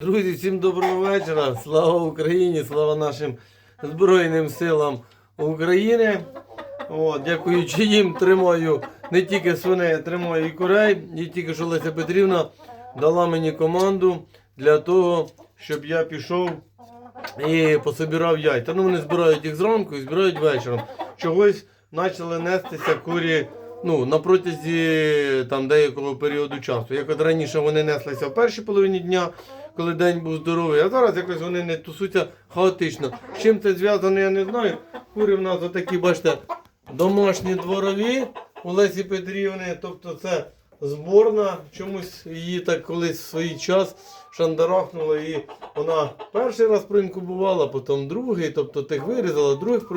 Друзі, всім доброго вечора. Слава Україні, слава нашим Збройним силам України. О, дякуючи їм, тримаю не тільки свиней, а тримаю і курей. І тільки що Леся Петрівна дала мені команду для того, щоб я пішов і пособирав яйця. Ну, вони збирають їх зранку і збирають вечором. Чогось почали нестися курі ну, на протязі там, деякого періоду часу. Як от раніше вони неслися в першій половині дня, коли день був здоровий, а зараз якось вони не тусуться хаотично. З чим це зв'язано, я не знаю. Кури в нас отакі, бачите, домашні дворові у Лесі Петрівни, тобто це зборна. Чомусь її так колись в свій час шандарахнуло і вона перший раз проінкубувала, потім другий, тобто тих вирізала, других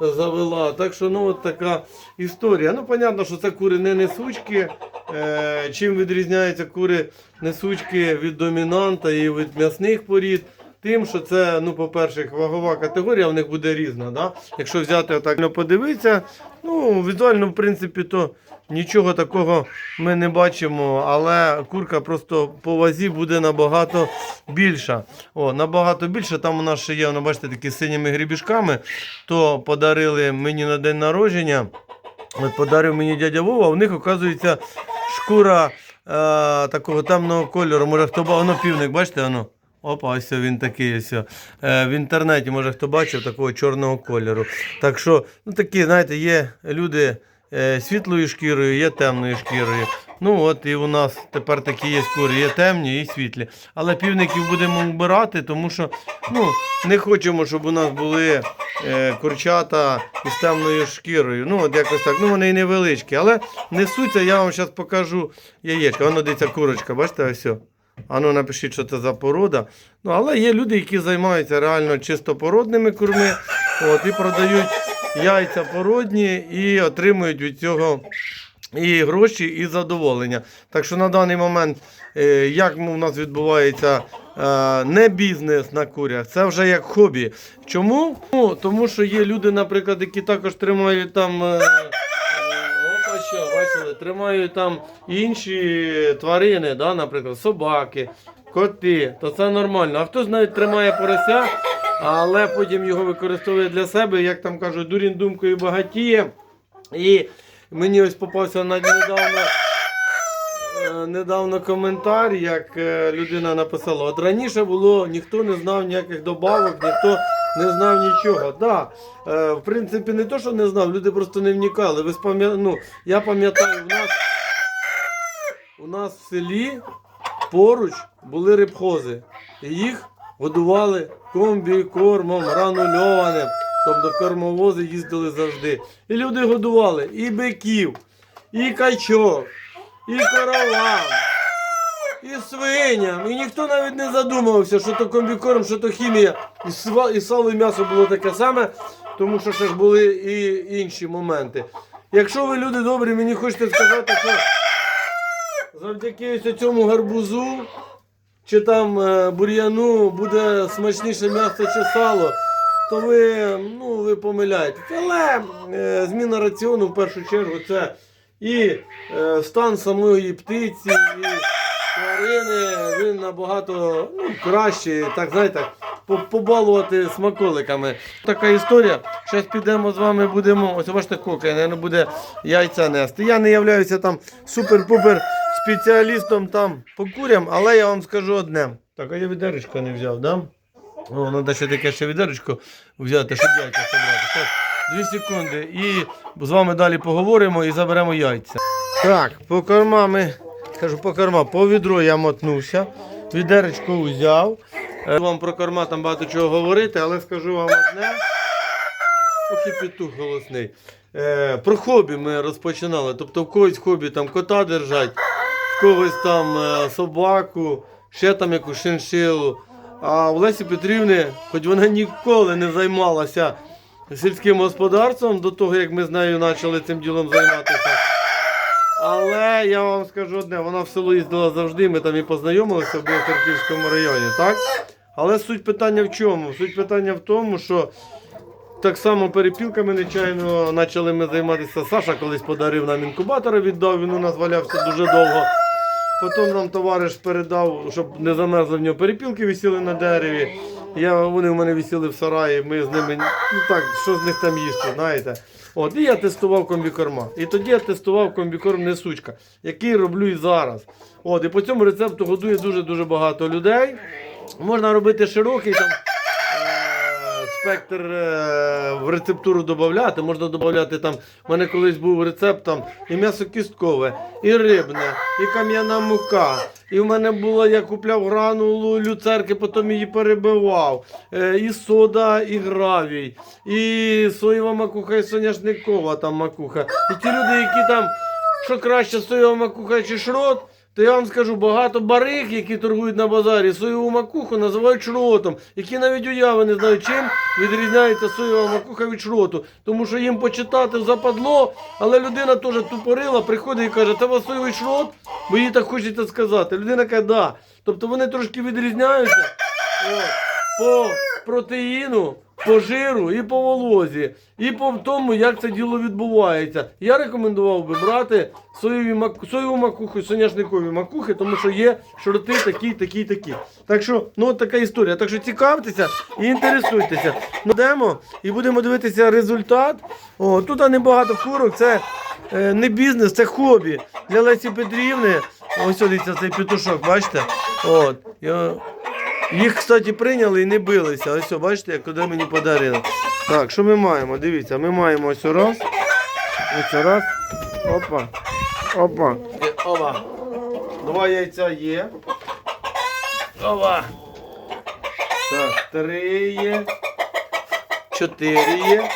завела. Так що ну от така історія. Ну, понятно, що це кури не несучки. Е, чим відрізняються кури несучки від домінанта і від м'ясних порід? Тим, що це, ну, по-перше, вагова категорія, в них буде різна. Да? Якщо взяти отак ну, подивитися, ну, візуально, в принципі, то нічого такого ми не бачимо, але курка просто по вазі буде набагато більша. О, набагато більше. Там у нас ще є, воно, бачите, такі синіми грібішками, то подарили мені на день народження. От подарив мені дядя Вова, в них, оказується, шкура е, такого темного кольору. Може хто бачив, воно півник, бачите, воно? Опа, ось він такий ось. Е, в інтернеті, може хто бачив такого чорного кольору. Так що, ну такі, знаєте, є люди світлою шкірою, є темною шкірою. Ну от і у нас тепер такі є кури, є темні і світлі. Але півників будемо вбирати, тому що ну, не хочемо, щоб у нас були е, курчата із темною шкірою. Ну, от якось так. Ну, вони і невеличкі. Але несуться, я вам зараз покажу яєчка. Воно дивіться, курочка, бачите, ось. о. А ну напишіть, що це за порода. Ну, але є люди, які займаються реально чистопородними курми. От, і продають яйця породні і отримують від цього і гроші, і задоволення. Так що на даний момент, е, як у нас відбувається е, не бізнес на курях, це вже як хобі. Чому? Ну, тому що є люди, наприклад, які також тримають там. е, що, бачили, тримають там інші тварини, да, наприклад, собаки, коти, то це нормально. А хтось навіть тримає порося, але потім його використовує для себе, як там кажуть, дурін думкою багатіє. І мені ось попався недавно. е, Недавно коментар, як е, людина написала, от раніше було, ніхто не знав ніяких добавок, ніхто не знав нічого. Да, е, в принципі, не то, що не знав, люди просто не вникали. Ви спам'я... ну, я пам'ятаю, в нас, у нас в селі поруч були рибхози. І їх годували комбікормом, гранульованим. Тобто кормовози їздили завжди. І люди годували і биків, і качок, і коровам, і свиням. І ніхто навіть не задумувався, що то комбікорм, що то хімія. І, сва- і сало і м'ясо було таке саме, тому що ще ж були і інші моменти. Якщо ви люди добрі, мені хочете сказати, що завдяки ось цьому гарбузу чи там е, бур'яну буде смачніше м'ясо чи сало, то ви, ну, ви помиляєтесь. Але е, зміна раціону в першу чергу це і е, стан самої птиці, і тварини, він набагато ну, кращий, так знаєте, побалувати смаколиками. Така історія. Зараз підемо з вами, будемо. Ось бачите, кока, мабуть, буде яйця нести. Я не являюся там супер-пупер спеціалістом там по курям, але я вам скажу одне. Так, а я відеречко не взяв, да? О, треба ще таке ще відеречко взяти, щоб яйця забрати. Так, дві секунди. І з вами далі поговоримо і заберемо яйця. Так, по кормами, кажу, по корма, по відро я мотнувся, відеречко взяв. Е, Вам про корма там багато чого говорити, але скажу вам одне. І петух голосний. Е, про хобі ми розпочинали. Тобто в когось хобі там кота держать, когось там е, собаку, ще там якусь шиншилу. А у Лесі Петрівни, хоч вона ніколи не займалася сільським господарством до того, як ми з нею почали цим ділом займатися. Але я вам скажу одне, вона в село їздила завжди, ми там і познайомилися в Білоцерківському районі, так? Але суть питання в чому? Суть питання в тому, що так само перепілками нечайно почали ми займатися. Саша колись подарив нам інкубатора, віддав, він у нас валявся дуже довго. Потім нам товариш передав, щоб не замерзли в нього перепілки висіли на дереві. Я, вони в мене висіли в сараї, ми з ними, ну так, що з них там їсти, знаєте. От, і я тестував комбікорма. І тоді я тестував комбікорм несучка, який роблю і зараз. От, і по цьому рецепту годує дуже-дуже багато людей. Можна робити широкий там. Спектр е, в рецептуру додати, можна додати там. У мене колись був рецепт там і м'ясо кісткове, і рибне, і кам'яна мука. І в мене було, я купляв гранулу люцерки, потім її перебивав. Е, і сода, і гравій, і соєва макуха, і соняшникова там макуха. І ті люди, які там, що краще, соєва макуха чи шрот, то я вам скажу, багато бариг, які торгують на базарі, соєву макуху називають шротом, які навіть уяви не знають, чим відрізняється соєва макуха від шроту. Тому що їм почитати западло, але людина теж тупорила, приходить і каже, у вас соєвий шрот, бо їй так хочеться сказати. Людина каже, да. Тобто вони трошки відрізняються по протеїну, по жиру і по волозі, і по тому, як це діло відбувається. Я рекомендував би брати соєві мак... соєву макуху, соняшникові макухи, тому що є шорти такі, такі, такі. Так що, ну от така історія. Так що цікавтеся і інтересуйтеся. Ну, йдемо і будемо дивитися результат. О, тут небагато курок, це е, не бізнес, це хобі для Лесі Петрівни. Ось дивіться цей петушок, бачите? От. Я... Їх, кстати, прийняли і не билися. Ось, бачите, як куди мені подарили. Так, що ми маємо? Дивіться, ми маємо ось раз. Ось раз. Опа. Опа. Опа. Два яйця є. Опа. Так, три є. Чотири є.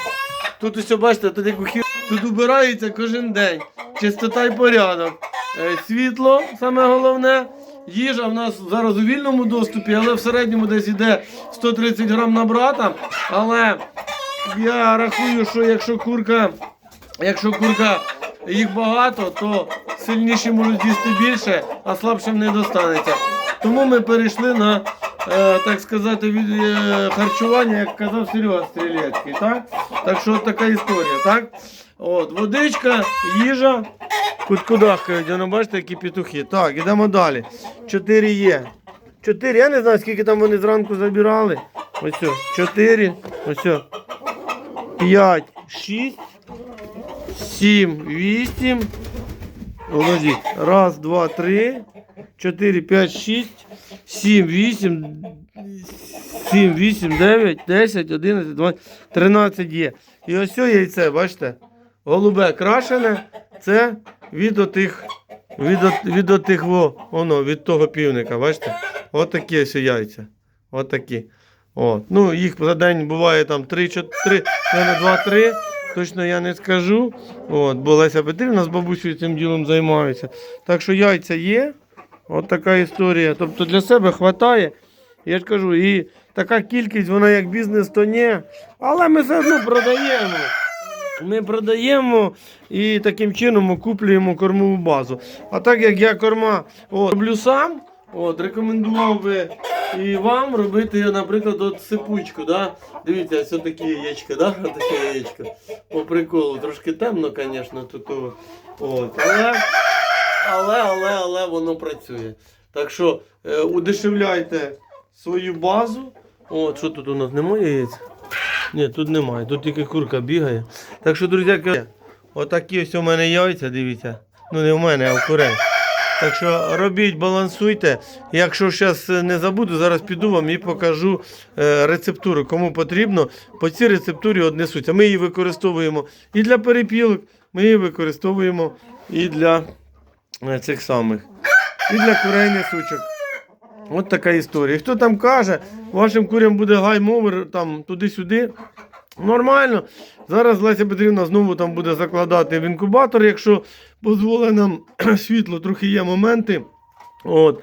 Тут ось, бачите, тут як у хі... Тут убирається кожен день. Чистота і порядок. Е, Світло, саме головне. Їжа в нас зараз у вільному доступі, але в середньому десь йде 130 грам на брата. Але я рахую, що якщо курка, якщо курка їх багато, то сильніші можуть з'їсти більше, а слабшим не достанеться. Тому ми перейшли на, е, так сказати, від, е, харчування, як казав Серега Стрілецький. Так? так що така історія. Так? От, водичка, їжа. Куткудахкають, воно бачите, які петухи. Так, ідемо далі. Чотири є. Чотири. Я не знаю, скільки там вони зранку забирали. Ось. Чотири. Ось. П'ять, шість, сім, вісім. Володіть. Раз, два, три, чотири, п'ять, шість, сім, вісім, сім, вісім, дев'ять, десять, одинадцять, дванадцять, тринадцять є. І ось яйце, бачите? Голубе крашене, це від отих, від, от, від отих, во, воно, від того півника, бачите? Отакі ось яйця. Отакі. От. Ну, їх за день буває там 3-4, 2-3, точно я не скажу. От, бо Леся Петрівна з бабусею цим ділом займаються. Так що яйця є. От така історія. Тобто для себе вистачає. Я ж кажу, і така кількість, вона як бізнес, то ні. Але ми все одно продаємо. Ми продаємо і таким чином окуплюємо кормову базу. А так як я корма от, роблю сам, от, рекомендував би і вам робити, наприклад, от сипучку. Да? Дивіться, ось такі яєчка, да? таке яєчко. По приколу. Трошки темно, звісно, тут. От. Але, але, але, але воно працює. Так що е, удешевляйте свою базу. От, що тут у нас немає яєць? Ні, тут немає, тут тільки курка бігає. Так що, друзі, отакі ось у мене яйця, дивіться. Ну не в мене, а в курей. Так що робіть, балансуйте. Якщо зараз не забуду, зараз піду вам і покажу е, рецептуру. Кому потрібно, по цій рецептурі однесуться. Ми її використовуємо і для перепілок, ми її використовуємо і для е, цих самих, і для курей несучок. От така історія. Хто там каже, вашим курям буде гаймовер там туди-сюди. Нормально. Зараз Леся Петрівна знову там буде закладати в інкубатор, якщо дозволить нам світло, трохи є моменти. От.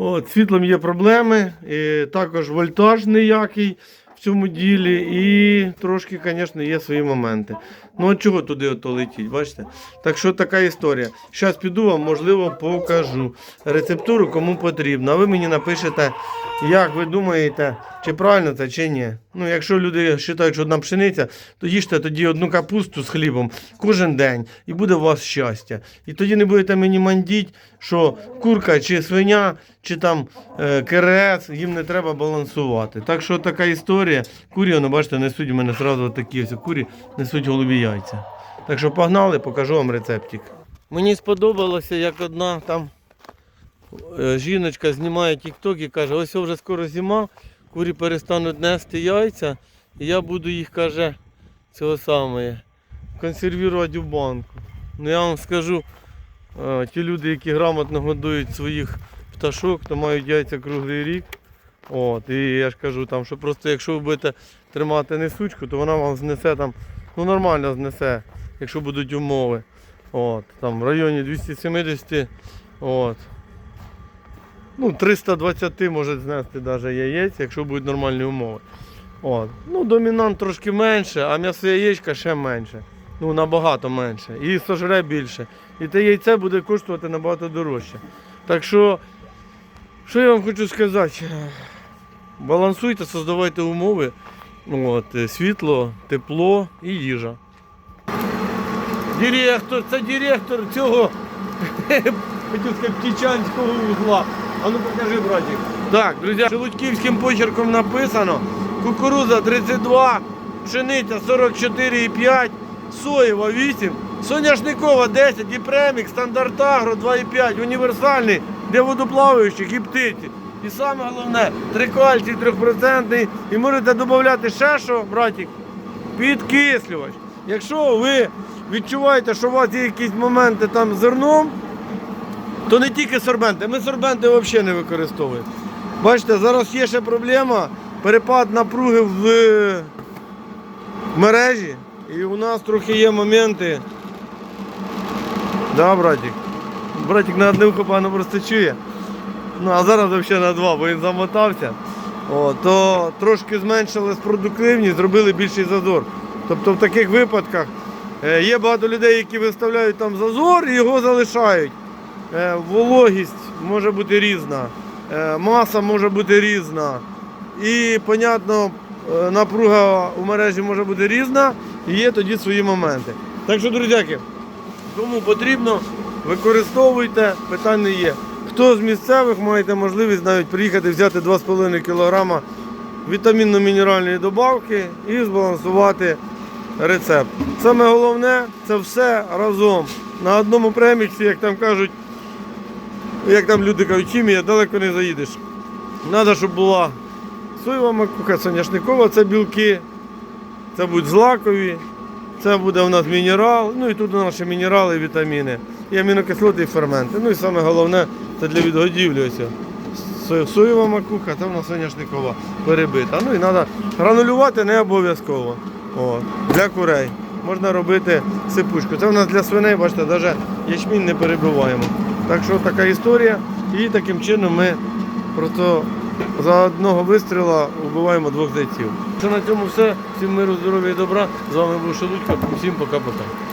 От, світлом є проблеми, і також вольтаж ніякий в цьому ділі, і трошки, звісно, є свої моменти. Ну от чого туди ото летіть, бачите? Так що така історія. Зараз піду вам, можливо, покажу рецептуру, кому потрібно. А ви мені напишете, як ви думаєте, чи правильно це, чи ні. Ну, якщо люди вважають, що одна пшениця, то їжте тоді одну капусту з хлібом кожен день, і буде у вас щастя. І тоді не будете мені мандіть, що курка чи свиня, чи там е, КРС, їм не треба балансувати. Так що така історія. Курі, воно, бачите, несуть у мене одразу такі ось курі, несуть голубі яйця. Так що погнали, покажу вам рецептик. Мені сподобалося, як одна там е, жіночка знімає тік-ток і каже, ось вже скоро зима, курі перестануть нести яйця, і я буду їх, каже, цього саме, консервувати в банку. Ну я вам скажу, е, ті люди, які грамотно годують своїх пташок, то мають яйця круглий рік. От, і я ж кажу, там, що просто якщо ви будете тримати несучку, то вона вам знесе там, ну нормально знесе, якщо будуть умови. От, там в районі 270, от. Ну, 320 може знести навіть яєць, якщо будуть нормальні умови. От. Ну, домінант трошки менше, а м'ясо яєчка ще менше. Ну, набагато менше. І сожре більше. І те яйце буде коштувати набагато дорожче. Так що, що я вам хочу сказати? Балансуйте, создавайте умови. От, е, світло, тепло і їжа. Директор, це директор цього хотів сказати, Птічанського узла. А ну покажи, братик. Так, друзі, шелудьківським почерком написано. Кукуруза 32, пшениця 44,5, соєва 8, соняшникова 10 і премік, стандарт агро 2,5, універсальний для водоплаваючих і птиці. І саме головне, трикальцій 3% і можете додати ще що, братик, підкислювач. Якщо ви відчуваєте, що у вас є якісь моменти там з зерном, то не тільки сорбенти, ми сорбенти взагалі не використовуємо. Бачите, зараз є ще проблема, перепад напруги в е, мережі. І у нас трохи є моменти. Да, братик? Братик на одне ухо погано просто чує. Ну, а зараз взагалі на два, бо він замотався. О, то трошки зменшилась продуктивність, зробили більший зазор. Тобто в таких випадках е, є багато людей, які виставляють там зазор і його залишають. Е, Вологість може бути різна, е, маса може бути різна. І, понятно, напруга у мережі може бути різна, і є тоді свої моменти. Так що, друзяки, кому потрібно, використовуйте, питань не є. Хто з місцевих маєте можливість навіть приїхати взяти 2,5 кг вітамінно-мінеральної добавки і збалансувати рецепт. Саме головне це все разом. На одному преміксі, як там кажуть, як там люди кажуть, хімія, далеко не заїдеш. Треба, щоб була соєва макуха, соняшникова, це білки, це будуть злакові, це буде у нас мінерал, ну і тут ще мінерали вітаміни, і амінокислоти, і ферменти. Ну і саме головне це для відгодівлі. Ось. Соєва макуха, там у нас соняшникова перебита. Ну і треба гранулювати не обов'язково. Для курей. Можна робити сипучку. Це у нас для свиней, бачите, навіть ячмінь не перебиваємо. Так що така історія. І таким чином ми просто за одного вистріла вбиваємо двох зайців. На цьому все. Всім миру, здоров'я і добра. З вами був Шелудько. Всім пока-пока.